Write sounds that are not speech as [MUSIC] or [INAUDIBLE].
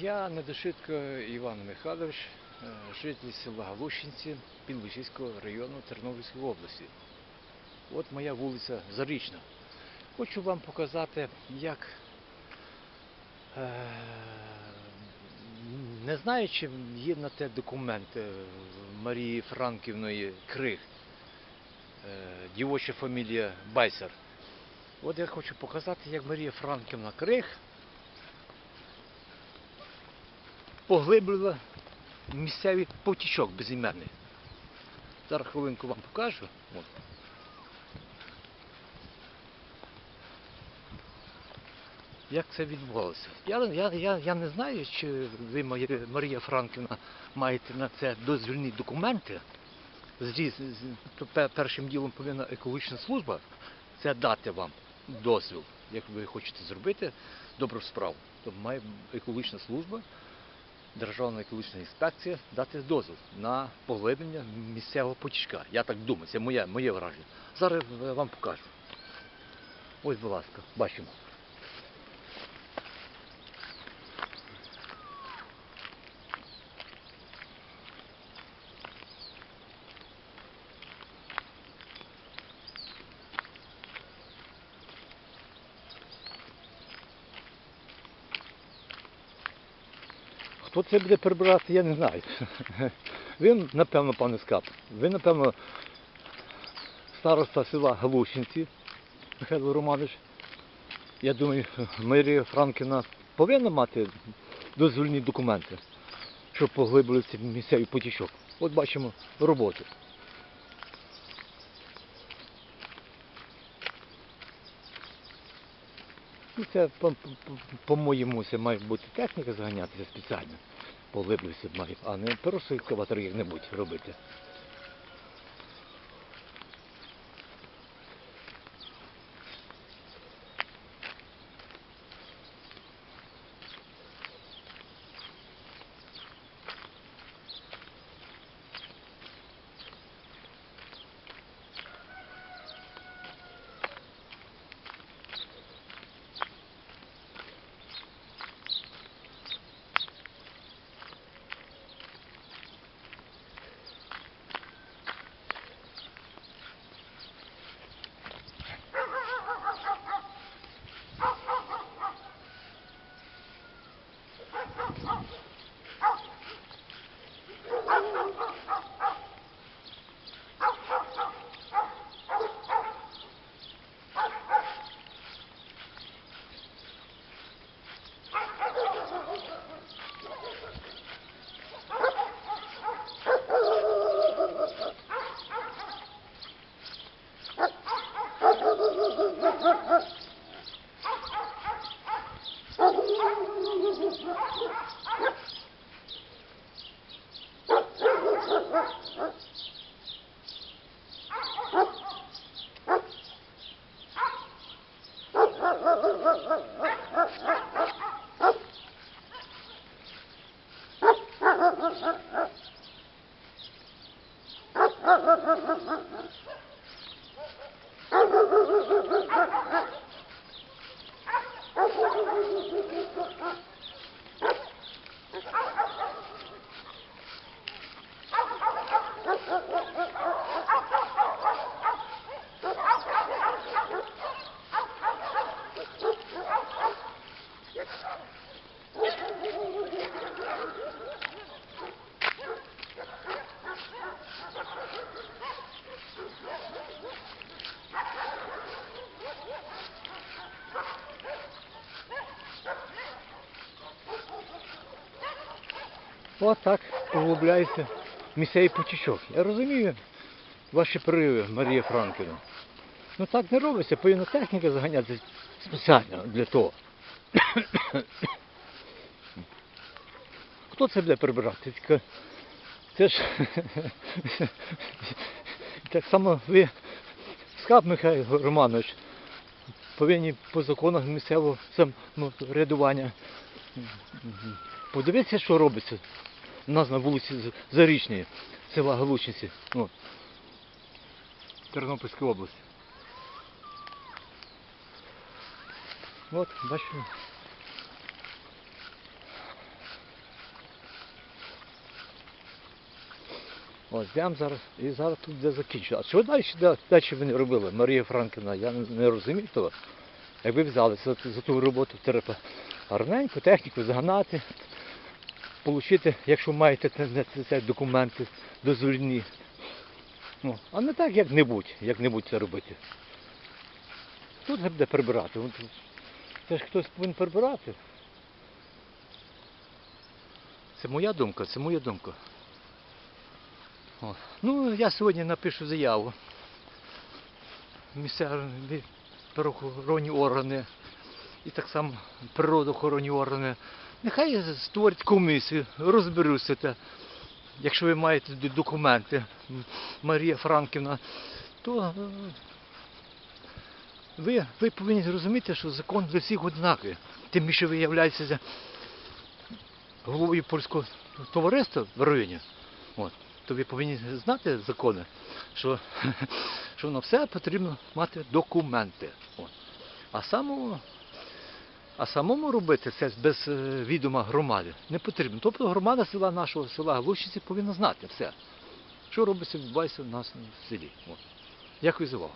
Я Недошитко Іван Михайлович, е, житель села Галущинці Підлучиського району Тернопільської області. От моя вулиця Зарічна. Хочу вам показати, як е, не знаю, чи є на те документ е, Марії Франківної Крих, дівоча фамілія Байсер. От я хочу показати, як Марія Франківна Крих поглиблила місцевий потічок безіменний. Зараз хвилинку вам покажу. От. Як це відбувалося? Я, я, я, я не знаю, чи ви, Марія, Франківна, маєте на це дозвільні документи. Зріз- пе- Першим ділом повинна екологічна служба це дати вам дозвіл, як ви хочете зробити добру справу. То має екологічна служба Державна екологічна інспекція дати дозвіл на поглиблення місцевого потічка. Я так думаю, це моє, моє враження. Зараз е, вам покажу. Ось, будь ласка, бачимо. Хто це буде прибирати, я не знаю. [LAUGHS] Він, напевно, пане Скап, ви, напевно, староста села Галущинці, Михайло Романович. Я думаю, Марія Франківна повинна мати дозвільні документи, щоб поглибили цей місцевий потічок. От бачимо роботу. Ну, це, по- по- по-моєму, це має бути техніка зганятися спеціально. Поглиблився має, а не просто екскаватор як-небудь робити. От так поглубляється місцевий потічок. Я розумію ваші прориви, Марія Франківна. Ну так не робиться, повинна техніка заганяти спеціально для того. Хто це буде прибирати? Це ж [LAUGHS] так само ви, Скап Михайло Романович, повинні по законах місцевого самоврядування Подивіться, що робиться у нас на вулиці Зарічній, села Галучниці, ну, Тернопільська область. От, бачимо. Ось йдемо зараз і зараз тут де закінчу. А що далі далі вони робили? Марія Франківна, я не розумію того. Якби взялися за, за ту роботу, треба гарненьку техніку загнати отримати, якщо маєте те- те- те- те документи дозвільні. Ну, а не так як-небудь, як-небудь це робити. Тут треба буде прибирати. Це ж хтось повинен прибирати. Це моя думка, це моя думка. О. Ну, я сьогодні напишу заяву. Місцеві правоохоронні органи і так само природоохоронні органи. Нехай створять комісію, розберуться. те. Якщо ви маєте документи, Марія Франківна, то е, ви, ви повинні зрозуміти, що закон для всіх однаковий. Тим більше ви являєтеся головою польського товариства в районі. От. То ви повинні знати закони, що, [LAUGHS] що на все потрібно мати документи. От. А самому, а самому робити це без е, відома громади не потрібно. Тобто громада села нашого села Глущиці повинна знати все, що робиться, відбувається в нас в селі. Дякую за увагу.